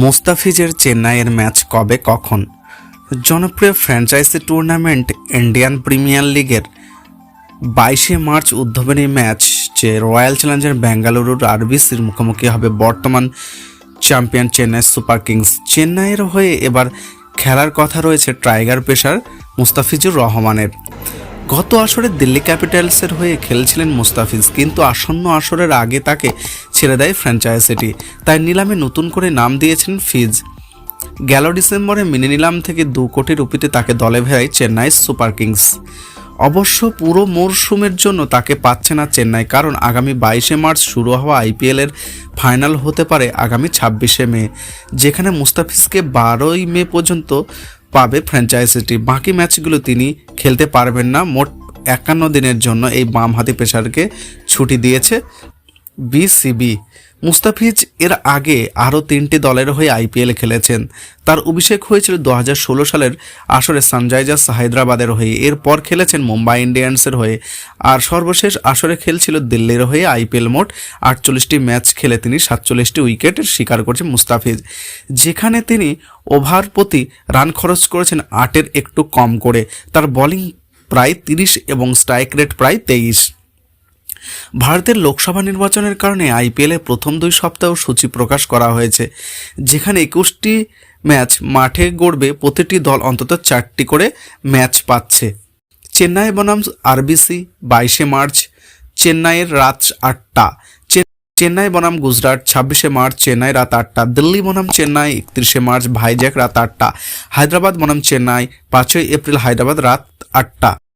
মুস্তাফিজের চেন্নাইয়ের ম্যাচ কবে, কখন? জনপ্রিয় ফ্র্যাঞ্চাইজি টুর্নামেন্ট ইন্ডিয়ান প্রিমিয়ার লিগের বাইশে মার্চ উদ্বোধনী ম্যাচ, যে রয়্যাল চ্যালেঞ্জার বেঙ্গালুরুর আরবিসির মুখোমুখি হবে বর্তমান চ্যাম্পিয়ন চেন্নাই সুপার কিংস। চেন্নাইয়ের হয়ে এবার খেলার কথা রয়েছে টাইগার পেসার মুস্তাফিজুর রহমানের। গত আসরে দিল্লি ক্যাপিটালসের হয়ে খেলছিলেন মুস্তাফিজ, কিন্তু আসন্ন আসরের আগে তাকে ছেড়ে দেয় ফ্র্যাঞ্চাইজিটি তাই নিলামে নতুন করে নাম দিয়েছেন ফিজ। গেল ডিসেম্বরে মিনি নিলাম থেকে দু কোটি রুপিতে তাকে দলে ভেড়ায় চেন্নাই সুপার কিংস। অবশ্য পুরো মরশুমের জন্য তাকে পাচ্ছে না চেন্নাই, কারণ আগামী বাইশে মার্চ শুরু হওয়া আইপিএলের ফাইনাল হতে পারে আগামী ছাব্বিশে মে, যেখানে মুস্তাফিজকে বারোই মে পর্যন্ত পাবে ফ্র্যাঞ্চাইজিটি বাকি ম্যাচগুলো তিনি খেলতে পারবেন না। মোট একান্ন দিনের জন্য এই বাম হাতি পেশারকে ছুটি দিয়েছে বিসিবি। মুস্তাফিজ এর আগে আরও তিনটি দলের হয়ে আইপিএল খেলেছেন। তার অভিষেক হয়েছিল দু হাজার ষোলো সালের আসরে সানরাইজার্স হায়দ্রাবাদের হয়ে। এরপর খেলেছেন মুম্বাই ইন্ডিয়ান্সের হয়ে। আর সর্বশেষ আসরে খেলছিল দিল্লির হয়ে আইপিএল মোট আটচল্লিশটি ম্যাচ খেলে তিনি সাতচল্লিশটি উইকেট শিকার করেছেন মুস্তাফিজ। যেখানে তিনি ওভার প্রতি রান খরচ করেছেন আটের একটু কম করে। তার বোলিং প্রায় তিরিশ এবং স্ট্রাইক রেট প্রায় তেইশ। ভারতের লোকসভা নির্বাচনের কারণে আইপিএলের প্রথম দুই সপ্তাহ সূচি প্রকাশ করা হয়েছে, যেখানে একুশটি ম্যাচ মাঠে গড়বে প্রতিটি দল অন্তত চারটি করে ম্যাচ পাচ্ছে। চেন্নাই বনাম আরবিসি বাইশে মার্চ, চেন্নাইয়ের রাত আটটা চেন্নাই বনাম গুজরাট ছাব্বিশে মার্চ, চেন্নাই রাত আটটা, দিল্লি বনাম চেন্নাই একত্রিশে মার্চ ভাইজ্যাক রাত আটটা, হায়দ্রাবাদ বনাম চেন্নাই পাঁচই এপ্রিল, হায়দ্রাবাদ রাত আটটা।